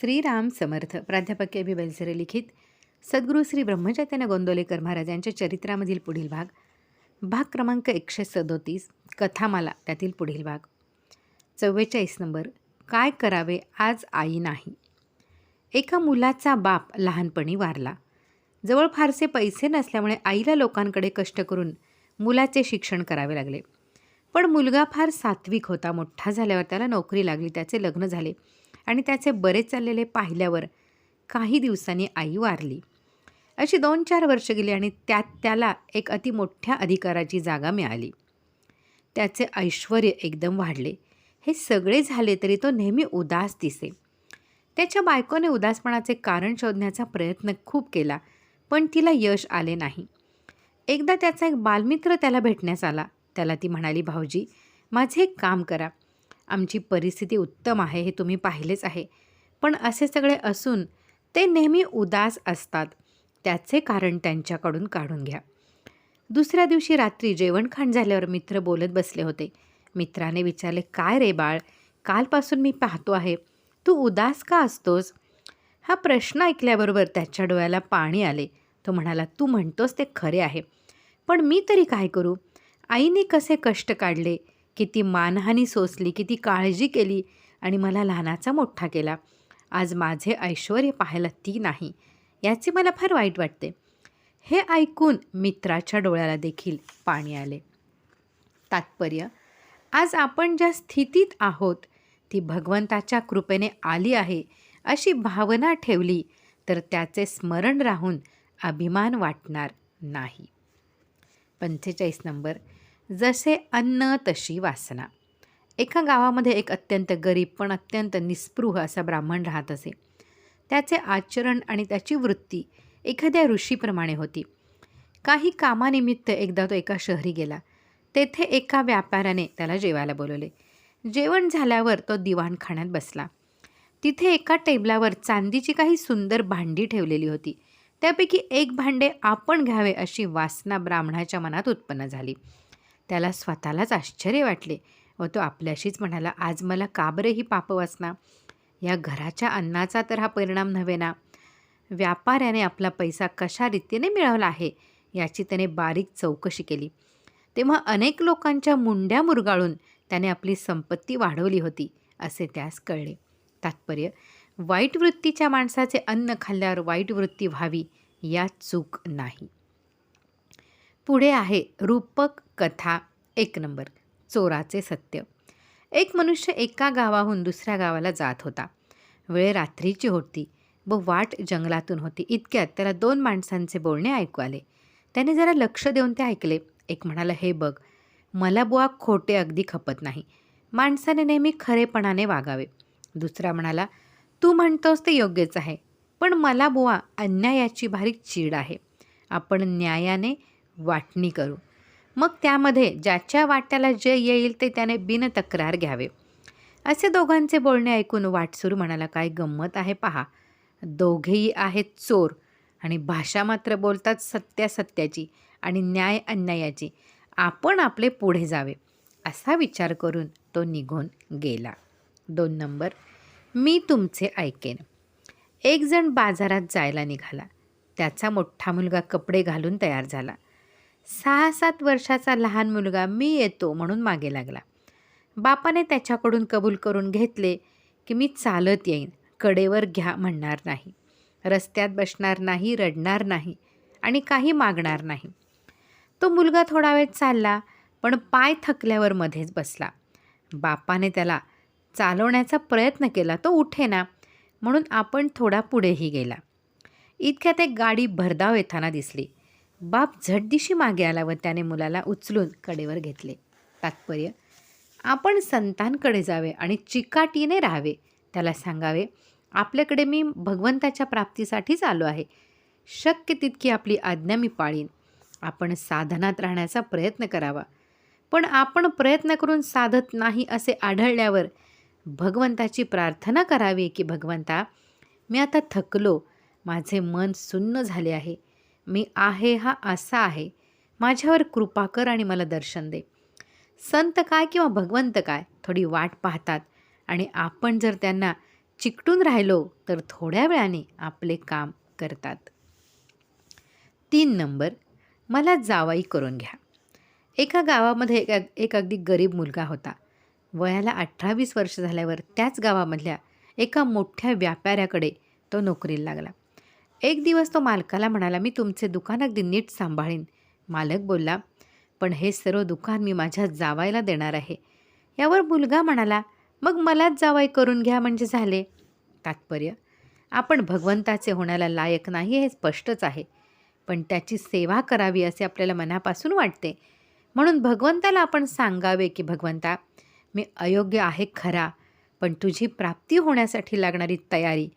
श्रीराम समर्थ प्राध्यापक के बी बेलसरे लिखित सद्गुरू श्री ब्रह्मचैतन्य गोंदवलेकर महाराज यांच्या चरित्रामधील पुढील भाग. भाग क्रमांक एकशे सदोतीस कथामाला त्यातील पुढील भाग. चव्वेचाळीस नंबर काय करावे आज आई नाही? एका मुलाचा बाप लहानपणी वारला. जवळ फारसे पैसे नसल्यामुळे आईला लोकांकडे कष्ट करून मुलाचे शिक्षण करावे लागले. पण मुलगा फार सात्विक होता मोठा झाल्यावर त्याला नोकरी लागली त्याचे लग्न झाले. आणि त्याचे बरे चाललेले पाहिल्यावर काही दिवसांनी आई वारली. अशी दोन चार वर्ष गेली आणि त्यात त्याला एक अति मोठ्या अधिकाराची जागा मिळाली. त्याचे ऐश्वर एकदम वाढले. हे सगळे झाले तरी तो नेहमी उदास दिसे. त्याच्या बायकोने उदासपणाचे कारण शोधण्याचा प्रयत्न खूप केला पण तिला यश आले नाही. एकदा त्याचा एक बालमित्र त्याला भेटण्यास आला. त्याला ती म्हणाली भाऊजी माझे एक काम करा. आमची परिस्थिती उत्तम आहे हे तुम्ही पाहिलेच आहे. पण असे सगळे असून ते नेहमी उदास असतात. त्याचे कारण त्यांच्याकडून काढून घ्या. दुसऱ्या दिवशी रात्री जेवणखाण झाल्यावर मित्र बोलत बसले होते. मित्राने विचारले काय रे बाळ? कालपासून मी पाहतो आहे. तू उदास का असतोस? हा प्रश्न ऐकल्याबरोबर त्याच्या डोळ्याला पाणी आले. तो म्हणाला तू म्हणतोस ते खरे आहे. पण मी तरी काय करू? आईने कसे कष्ट काढले? किती मानहानी सोसली किती काळजी केली आणि मला लहानाचा मोठा केला. आज माझे ऐश्वर पाहायला ती नाही याचे मला फार वाईट वाटते. हे ऐकून मित्राच्या डोळ्याला देखील पाणी आले. तात्पर्य आज आपण ज्या स्थितीत आहोत ती भगवंताच्या कृपेने आली आहे अशी भावना ठेवली तर त्याचे स्मरण राहून अभिमान वाटणार नाही. पंचेचाळीस नंबर जसे अन्न तशी वासना. एका गावामध्ये एक अत्यंत गरीब पण अत्यंत निस्पृह असा ब्राह्मण राहत असे. त्याचे आचरण आणि त्याची वृत्ती एखाद्या ऋषीप्रमाणे होती. काही कामानिमित्त एकदा तो एका शहरी गेला. तेथे एका व्यापाऱ्याने त्याला जेवायला बोलवले. जेवण झाल्यावर तो दिवाणखाण्यात बसला. तिथे एका टेबलावर चांदीची काही सुंदर भांडी ठेवलेली होती. त्यापैकी एक भांडे आपण घ्यावे अशी वासना ब्राह्मणाच्या मनात उत्पन्न झाली. त्याला स्वतःलाच आश्चर्य वाटले व तो आपल्याशीच म्हणाला आज मला का बरं ही पापवासना या घराच्या अन्नाचा तर हा परिणाम नव्हे ना? व्यापाऱ्याने आपला पैसा कशा रीतीने मिळवला आहे याची त्याने बारीक चौकशी केली. तेव्हा अनेक लोकांच्या मुंड्या मुरगाळून त्याने आपली संपत्ती वाढवली होती असे त्यास कळले. तात्पर्य वाईट वृत्तीच्या माणसाचे अन्न खाल्ल्यावर वाईट वृत्ती व्हावी या चूक नाही. पुढे आहे रूपक कथा एक नंबर चोराचे सत्य. एक मनुष्य एका गावाहून दुसऱ्या गावाला जात होता. वेळ रात्रीची होती. व वाट जंगलातून होती. इतक्यात त्याला दोन माणसांचे बोलणे ऐकू आले. त्याने जरा लक्ष देऊन ते ऐकले. एक म्हणाला हे बघ मला बुवा खोटे अगदी खपत नाही. माणसाने नेहमी खरेपणाने वागावे. दुसरा म्हणाला तू म्हणतोस ते योग्यच आहे. पण मला बुवा अन्यायाची भारी चीड आहे. आपण न्यायाने वाटणी करू. मग त्यामध्ये ज्याच्या वाट्याला जे येईल ते त्याने बिनतक्रार घ्यावे. असे दोघांचे बोलणे ऐकून वाटसुरू म्हणाला काय गंमत आहे पहा. दोघेही आहेत चोर आणि भाषा मात्र बोलतात सत्यासत्याची आणि न्याय अन्यायाची. आपण आपले पुढे जावे. असा विचार करून तो निघून गेला. दोन नंबर मी तुमचे ऐकेन. एकजण बाजारात जायला निघाला. त्याचा मोठा मुलगा कपडे घालून तयार झाला. सहा सात वर्षाचा लहान मुलगा मी येतो म्हणून मागे लागला. बापाने त्याच्याकडून कबूल करून घेतले की मी चालत येईन कडेवर घ्या म्हणणार नाही. रस्त्यात बसणार नाही रडणार नाही आणि काही मागणार नाही. तो मुलगा थोडा वेळ चालला पण पाय थकल्यावर मध्येच बसला. बापाने त्याला चालवण्याचा प्रयत्न केला तो उठेना म्हणून आपण थोडा पुढेही गेला. इतक्यात एक गाडी भरधाव येताना दिसली. बाप झटदिशी मागे आला व त्याने मुलाला उचलून कडेवर घेतले. तात्पर्य आपण संतांकडे जावे आणि चिकाटीने राहावे. त्याला सांगावे आपल्याकडे मी भगवंताच्या प्राप्तीसाठीच आलो आहे. शक्य तितकी आपली आज्ञा मी पाळीन. आपण साधनात राहण्याचा प्रयत्न करावा. पण आपण प्रयत्न करून साधत नाही असे आढळल्यावर भगवंताची प्रार्थना करावी की भगवंता मी आता थकलो. माझे मन सुन्न झाले आहे. मी आहे हा असा आहे. माझ्यावर कृपा कर आणि मला दर्शन दे. संत काय किंवा भगवंत काय थोडी वाट पाहतात आणि आपण जर त्यांना चिकटून राहिलो तर थोड्या वेळाने आपले काम करतात. तीन नंबर मला जावाई करून घ्या. एका गावामध्ये एक एक अगदी गरीब मुलगा होता. वयाला अठरावीस वर्ष झाल्यावर त्याच गावामधल्या एका मोठ्या व्यापाऱ्याकडे तो नोकरीला लागला. एक दिवस तो मालकाला म्हणाला मी तुमचे दुकान अगदी नीट सांभाळीन. मालक बोलला पण हे सर्व दुकान मी माझ्या जावायला देणार आहे. यावर मुलगा म्हणाला मग मलाच जावाई करून घ्या म्हणजे झाले. तात्पर्य आपण भगवंताचे होण्याला लायक नाही हे स्पष्टच आहे पण त्याची सेवा करावी असे आपल्याला मनापासून वाटते. म्हणून भगवंताला आपण सांगावे की भगवंता मी अयोग्य आहे खरा पण तुझी प्राप्ती होण्यासाठी लागणारी तयारी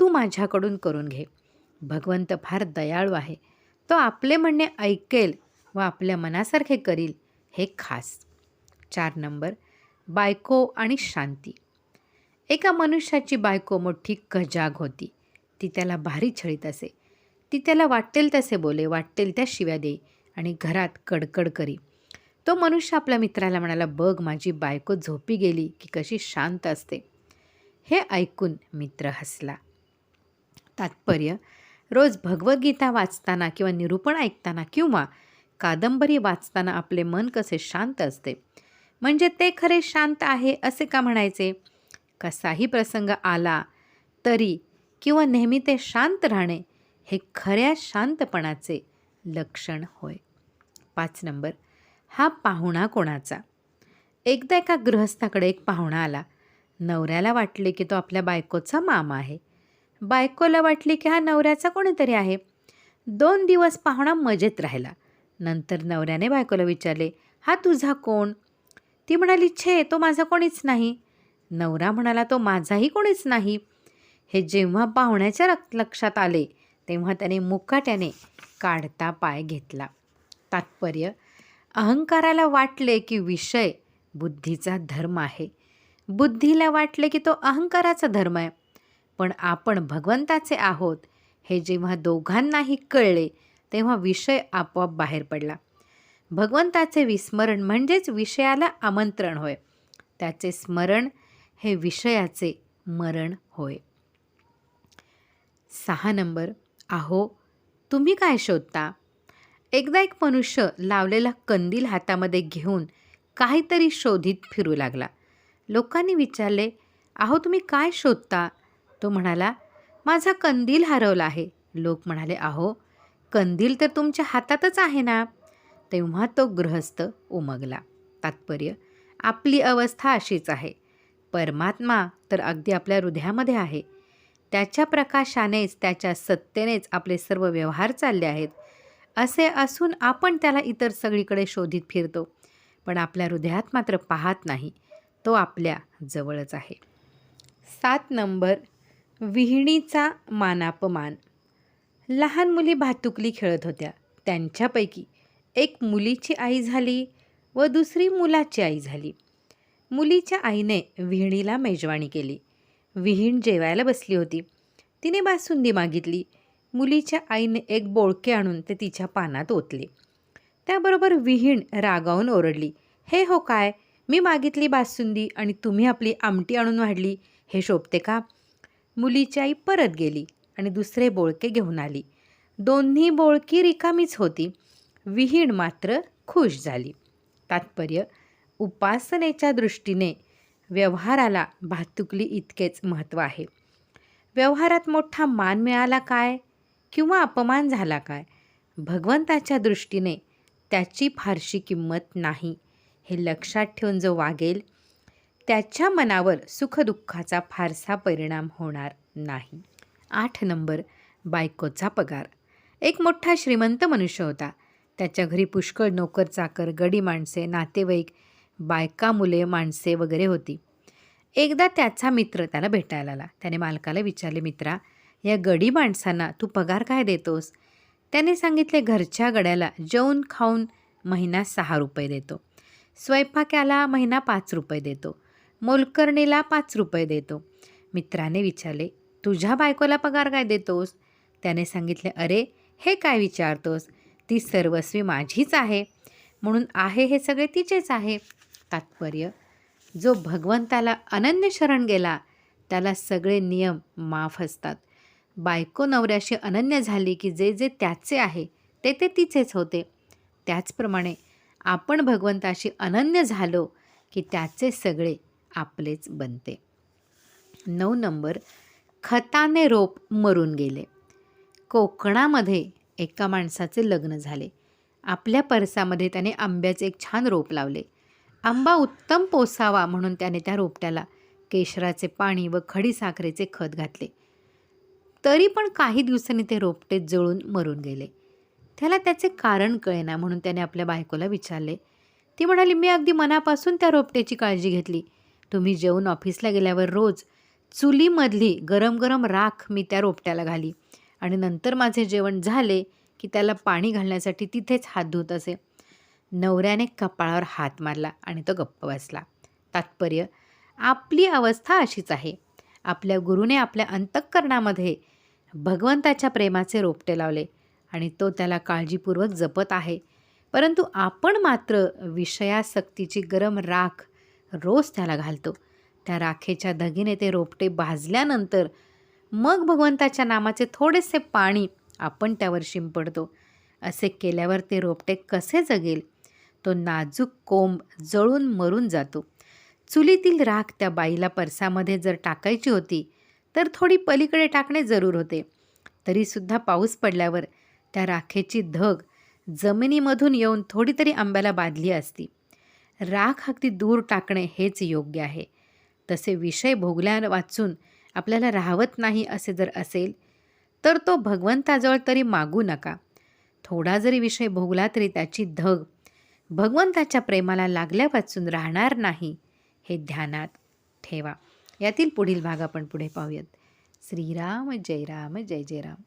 तू माझ्याकडून करून घे. भगवंत फार दयाळू आहे. तो आपले म्हणणे ऐकेल व आपल्या मनासारखे करील हे खास. चार नंबर बायको आणि शांती. एका मनुष्याची बायको मोठी कजाग होती. ती त्याला भारी छळीत असे. ती त्याला वाटेल तसे बोले वाटेल त्या शिव्या देई आणि घरात कडकड करी. तो मनुष्य आपल्या मित्राला म्हणाला बघ माझी बायको झोपी गेली की कशी शांत असते. हे ऐकून मित्र हसला. तात्पर्य रोज भगवद्गीता वाचताना किंवा निरूपण ऐकताना किंवा कादंबरी वाचताना आपले मन कसे शांत असते? म्हणजे ते खरे शांत आहे असे का म्हणायचे? कसाही प्रसंग आला तरी किंवा नेहमी ते शांत राहणे हे खऱ्या शांतपणाचे लक्षण होय. पाच नंबर. हा पाहुणा कोणाचा? एकदा एका गृहस्थाकडे एक पाहुणा आला. नवऱ्याला वाटले की तो आपल्या बायकोचा मामा आहे. बायकोला वाटली की हा नवऱ्याचा कोणीतरी आहे. दोन दिवस पाहुणा मजेत राहिला. नंतर नवऱ्याने बायकोला विचारले हा तुझा कोण? ती म्हणाली छे तो माझा कोणीच नाही. नवरा म्हणाला तो माझाही कोणीच नाही. हे जेव्हा पाहुण्याच्या लक्षात आले तेव्हा त्याने मुकाट्याने काढता पाय घेतला. तात्पर्य अहंकाराला वाटले की विषय बुद्धीचा धर्म आहे. बुद्धीला वाटले की तो अहंकाराचा धर्म आहे. पण आपण भगवंताचे आहोत हे जेव्हा दोघांनाही कळले तेव्हा विषय आपोआप बाहेर पडला. भगवंताचे विस्मरण म्हणजेच विषयाला आमंत्रण होय. त्याचे स्मरण हे विषयाचे मरण होय. सहा नंबर आहो तुम्ही काय शोधता? एकदा एक मनुष्य लावलेला कंदील हातामध्ये घेऊन काहीतरी शोधित फिरू लागला. लोकांनी विचारले आहो तुम्ही काय शोधता? तो म्हणाला माझा कंदील हरवला आहे. लोक म्हणाले अहो कंदील तर तुमच्या हातातच आहे ना. तेव्हा तो गृहस्थ उमगला तात्पर्य आपली अवस्था अशीच आहे. परमात्मा तर अगदी आपल्या हृदयामध्ये आहे. त्याच्या प्रकाशानेच त्याच्या सत्तेनेच आपले सर्व व्यवहार चालले आहेत. असे असून आपण त्याला इतर सगळीकडे शोधित फिरतो पण आपल्या हृदयात मात्र पाहत नाही. तो आपल्या जवळच आहे. सात नंबर विहिणीचा मानापमान. लहान मुली भातुकली खेळत होत्या. त्यांच्यापैकी एक मुलीची आई झाली व दुसरी मुलाची आई झाली. मुलीच्या आईने विहिणीला मेजवानी केली. विहीण जेवायला बसली होती. तिने बासुंदी मागितली. मुलीच्या आईने एक बोळके आणून ते तिच्या पानात ओतले. त्याबरोबर विहीण रागावून ओरडली हे हो काय? मी मागितली बासुंदी आणि तुम्ही आपली आमटी आणून वाढली. हे शोभते का? मुलीची आई परत गेली आणि दुसरे बोळके घेऊन आली. दोन्ही बोळकी रिकामीच होती. विहीण मात्र खुश झाली. तात्पर्य उपासनेच्या दृष्टीने व्यवहाराला भातुकली इतकेच महत्त्व आहे. व्यवहारात मोठा मान मिळाला काय? किंवा अपमान झाला काय? भगवंताच्या दृष्टीने त्याची फारशी किंमत नाही हे लक्षात ठेवून जो वागेल त्याच्या मनावर सुखदुःखाचा फारसा परिणाम होणार नाही. आठ नंबर बायकोचा पगार. एक मोठा श्रीमंत मनुष्य होता. त्याच्या घरी पुष्कळ नोकर चाकर गडी माणसे नातेवाईक बायका मुले माणसे वगैरे होती. एकदा त्याचा मित्र त्याला भेटायला आला. त्याने मालकाला विचारले मित्रा या गडी माणसांना तू पगार काय देतोस? त्याने सांगितले घरच्या गड्याला जेवून खाऊन महिना सहा रुपये देतो. स्वयंपाक्याला महिना पाच रुपये देतो. मोलकर्णीला पाच रुपये देतो. मित्राने विचारले तुझ्या बायकोला पगार काय देतोस? त्याने सांगितले अरे हे काय विचारतोस? ती सर्वस्वी माझीच आहे. म्हणून आहे हे सगळे तिचेच आहे. तात्पर्य जो भगवंताला अनन्य शरण गेला त्याला सगळे नियम माफ असतात. बायको नवऱ्याशी अनन्य झाली की जे जे त्याचे आहे ते ते तिचेच होते. त्याचप्रमाणे आपण भगवंताशी अनन्य झालो की त्याचे सगळे आपलेच बनते. नऊ नंबर खताने रोप मरून गेले. कोकणामध्ये एका माणसाचे लग्न झाले. आपल्या परसामध्ये त्याने आंब्याचे एक छान रोप लावले. आंबा उत्तम पोसावा म्हणून त्याने त्या रोपट्याला केशराचे पाणी व खडीसाखरेचे खत घातले. तरी पण काही दिवसांनी ते रोपटे जळून मरून गेले. त्याला त्याचे कारण कळेना म्हणून त्याने आपल्या बायकोला विचारले. ती म्हणाली मी अगदी मनापासून त्या रोपट्याची काळजी घेतली. तुम्ही जेवून ऑफिसला गेल्यावर रोज चुलीमधली गरम गरम राख मी त्या रोपट्याला घाली. आणि नंतर माझे जेवण झाले की त्याला पाणी घालण्यासाठी तिथेच हात धुत असे. नवऱ्याने कपाळावर हात मारला आणि तो गप्प बसला. तात्पर्य आपली अवस्था अशीच आहे. आपल्या गुरुने आपल्या अंतःकरणामध्ये भगवंताच्या प्रेमाचे रोपटे लावले आणि तो त्याला काळजीपूर्वक जपत आहे. परंतु आपण मात्र विषयासक्तीची गरम राख रोज त्याला घालतो. त्या राखेच्या धगीने ते रोपटे भाजल्यानंतर मग भगवंताच्या नामाचे थोडेसे पाणी आपण त्यावर शिंपडतो. असे केल्यावर ते रोपटे कसे जगेल? तो नाजूक कोंब जळून मरून जातो. चुलीतील राख त्या बाईला परसामध्ये जर टाकायची होती तर थोडी पलीकडे टाकणे जरूर होते. तरीसुद्धा पाऊस पडल्यावर त्या राखेची धग जमिनीमधून येऊन थोडी तरी आंब्याला बांधली असती. राख अगदी दूर टाकणे हेच योग्य आहे. तसे विषय भोगल्या वाचून आपल्याला राहवत नाही असे जर असेल तर तो भगवंताजवळ तरी मागू नका. थोडा जरी विषय भोगला तरी त्याची धग भगवंताच्या प्रेमाला लागल्या वाचून राहणार नाही हे ध्यानात ठेवा. यातील पुढील भाग आपण पुढे पाहूयात. श्रीराम जय राम जय जय राम.